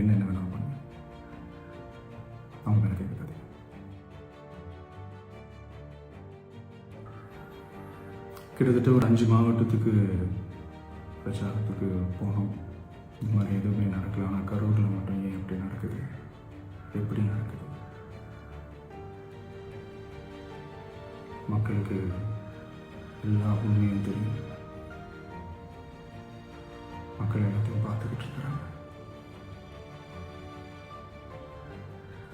என்னென்ன வேணாலும் பண்ணுங்க அவங்க மேலே கை வைக்காதீங்க. கிட்டத்தட்ட ஒரு அஞ்சு மாவட்டத்துக்கு பிரச்சாரத்துக்கு போனோம். இந்த மாதிரி எதுவுமே நடக்கல. ஆனால் கரூரில் மட்டும் ஏன் எப்படி நடக்குது? எப்படி நடக்குது? மக்களுக்கு எல்லா உண்மையும் தெரியும். மக்கள் எல்லாத்தையும் பார்த்துக்கிட்டு இருக்கிறாங்க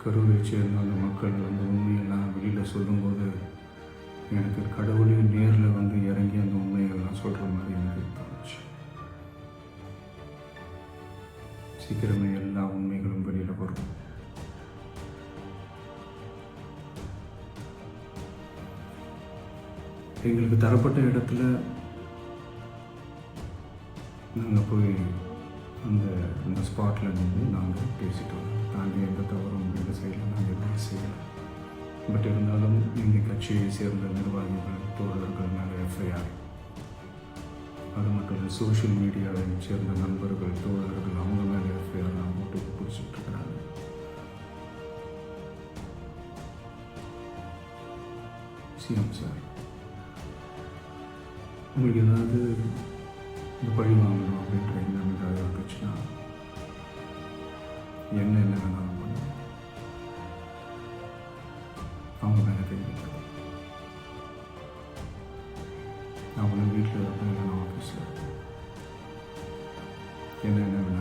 கரூரை சேர்ந்த அந்த மக்கள் அந்த உண்மையெல்லாம் வெளியில் சொல்லும்போது எனக்கு கடவுளே நேரில் வந்து இறங்கி அந்த உண்மைகள்லாம் சொல்கிற மாதிரி எனக்கு தோணுச்சு. சீக்கிரமே எல்லா உண்மைகளும் வெளியில் வரும். எங்களுக்கு தரப்பட்ட இடத்துல நாங்கள் போய் அந்த அந்த ஸ்பாட்டில் நின்று நாங்கள் பேசிட்டோம். நாங்கள் எந்த தவறும் எந்த சைடில் நாங்கள் எதுவும் செய்யலை பட் இருந்தாலும் எங்கள் கட்சியை சேர்ந்த நிர்வாகிகள் தோழர்கள் மேலே எஃப்ஐஆர் அது மட்டும் இல்லை சோஷியல் மீடியாவை சேர்ந்த நண்பர்கள் தோழர்கள் அவங்க மேலே எஃப்ஐஆர்லாம் போட்டு பிடிச்சிட்டு இருக்கிறாங்க. சிஎம் சார் உங்களுக்கு ஏதாவது இந்த பழி வாங்கணும் அப்படின்ற எண்ணம் ஏதாவது என்ன என்ன வேணாலும் பண்ணுங்க அவங்க மேலே கை வைக்காது. அவங்களும் வீட்டில் இருப்பேன் இல்லைன்னா ஆஃபீஸில் என்ன என்ன என்ன